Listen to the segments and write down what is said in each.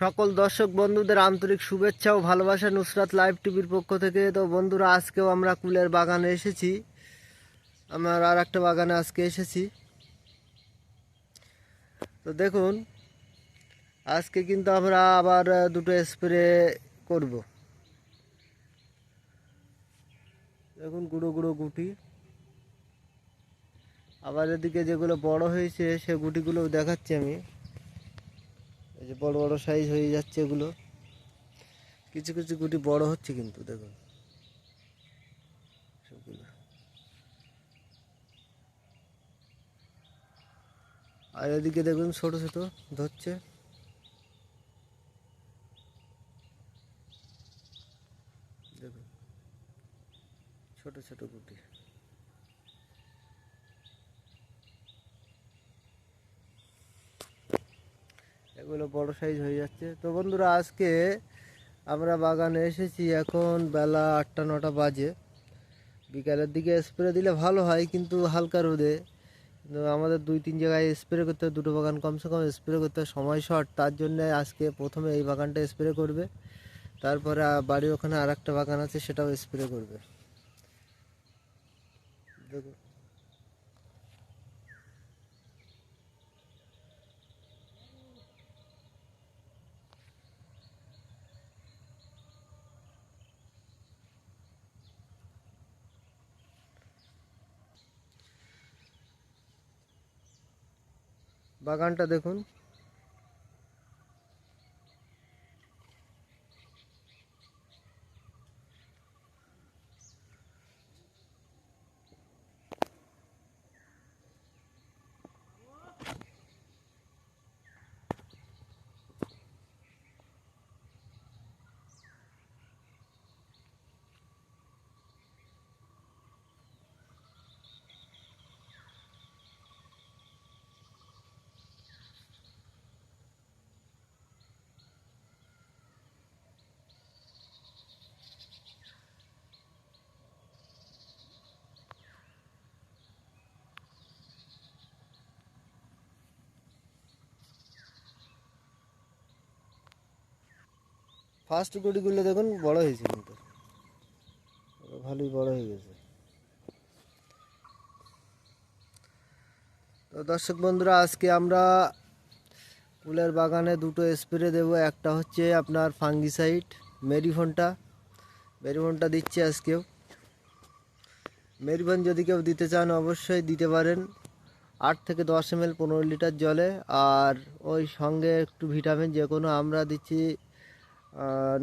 সকল দর্শক বন্ধুদের আন্তরিক শুভেচ্ছা ও ভালোবাসা নুসরাত লাইভ টিভির পক্ষ থেকে। তো বন্ধুরা, আজকেও আমরা কুলের বাগানে এসেছি। আমার আর একটা বাগানে আজকে এসেছি। তো দেখুন, আজকে কিন্তু আমরা আবার দুটো স্প্রে করব। দেখুন, গুঁড়ো গুঁড়ো গুটি। আবার এদিকে যেগুলো বড় হয়েছে, সে গুটিগুলো দেখাচ্ছি আমি। যে বড় বড় সাইজ হয়ে যাচ্ছে এগুলো। কিছু কিছু গুটি বড় হচ্ছে কিন্তু, দেখুন। আর এদিকে দেখুন ছোট ছোট ধরছে। দেখুন। ছোট ছোট গুটি। এগুলো বড় সাইজ হয়ে যাচ্ছে। তো বন্ধুরা, আজকে আমরা বাগানে এসেছি এখন বেলা আটটা, নটা বাজে। বিকালের দিকে স্প্রে দিলে ভালো হয়, কিন্তু হালকা রোদে। কিন্তু আমাদের দুই, তিন জায়গায় স্প্রে করতে দুটো বাগান কমসে কম স্প্রে করতে সময় শর্ট তার জন্য আজকে প্রথমে এই বাগানটা স্প্রে করবে। তারপরে বাড়ির ওখানে আর একটা বাগান আছে, সেটাও স্প্রে করবে। দেখুন। বাগানটা দেখুন। ফার্স্ট গুটিগুলো দেখুন বড় হয়েছে কিন্তু। ভালোই বড় হয়ে গেছে। তো দর্শক বন্ধুরা, আজকে আমরা ফুলের বাগানে দুটো স্প্রে দেবো। একটা হচ্ছে আপনার ফাঙ্গিসাইড মেরিফোনটা মেরিফোনটা দিচ্ছি আজকেও। মেরিফোন যদি কেউ দিতে চান, অবশ্যই দিতে পারেন। আট থেকে দশ এম এল পনেরো লিটার জলে। আর ওই সঙ্গে একটু ভিটামিন যে কোনো আমরা দিচ্ছি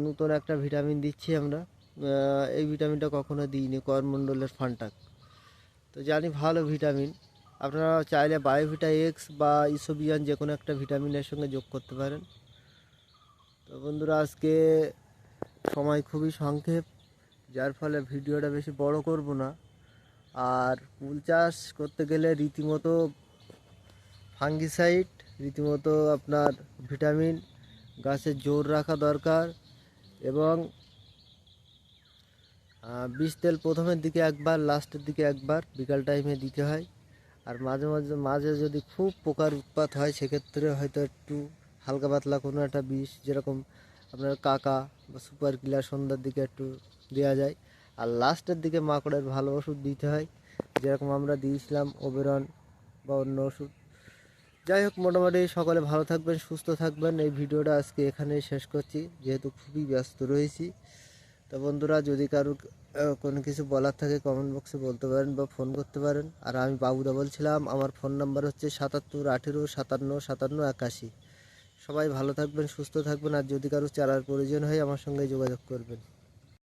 নতুন একটা ভিটামিন দিচ্ছি আমরা। এই ভিটামিনটা কখনো দিইনি, করমণ্ডলের ফান্টাক। তো জানি ভালো ভিটামিন আপনারা চাইলে বায়োভিটা এক্স বা ইসোবিয়ান যে কোনো একটা ভিটামিনের সঙ্গে যোগ করতে পারেন। তো বন্ধুরা, আজকে সময় খুবই সংক্ষেপ, যার ফলে ভিডিওটা বেশি বড় করব না। আর ফুল চাষ করতে গেলে রীতিমতো ফাঙ্গিসাইড রীতিমতো আপনার ভিটামিন গাছের জোর রাখা দরকার এবং বীজ তেল প্রথমের দিকে একবার, লাস্টের দিকে একবার, বিকাল টাইমে দিতে হয়। আর মাঝে মাঝে মাঝে যদি খুব পোকার উৎপাত হয়, সেক্ষেত্রে হয়তো একটু হালকা পাতলা কোনো একটা বিষ, যেরকম আপনার কাকা বা সুপার কিলার সন্ধ্যার দিকে একটু দেওয়া যায়। আর লাস্টের দিকে মাকড়ের ভালো ওষুধ দিতে হয়, যেরকম আমরা দিয়েছিলাম ওবেরন বা অন্য ওষুধ। যাই হোক মোটামুটি সকলে ভালো থাকবেন, সুস্থ থাকবেন। এই ভিডিওটা আজকে এখানেই শেষ করছি, যেহেতু খুবই ব্যস্ত রয়েছি। তো বন্ধুরা, যদি কারও কোনো কিছু বলার থাকে কমেন্ট বক্সে বলতে পারেন বা ফোন করতে পারেন। আর আমি বাবুদা বলছিলাম, আমার ফোন নাম্বার হচ্ছে সাতাত্তর আঠেরো সাতান্ন সাতান্ন একাশি। সবাই ভালো থাকবেন, সুস্থ থাকবেন। আর যদি কারও চারার প্রয়োজন হয়, আমার সঙ্গে যোগাযোগ করবেন।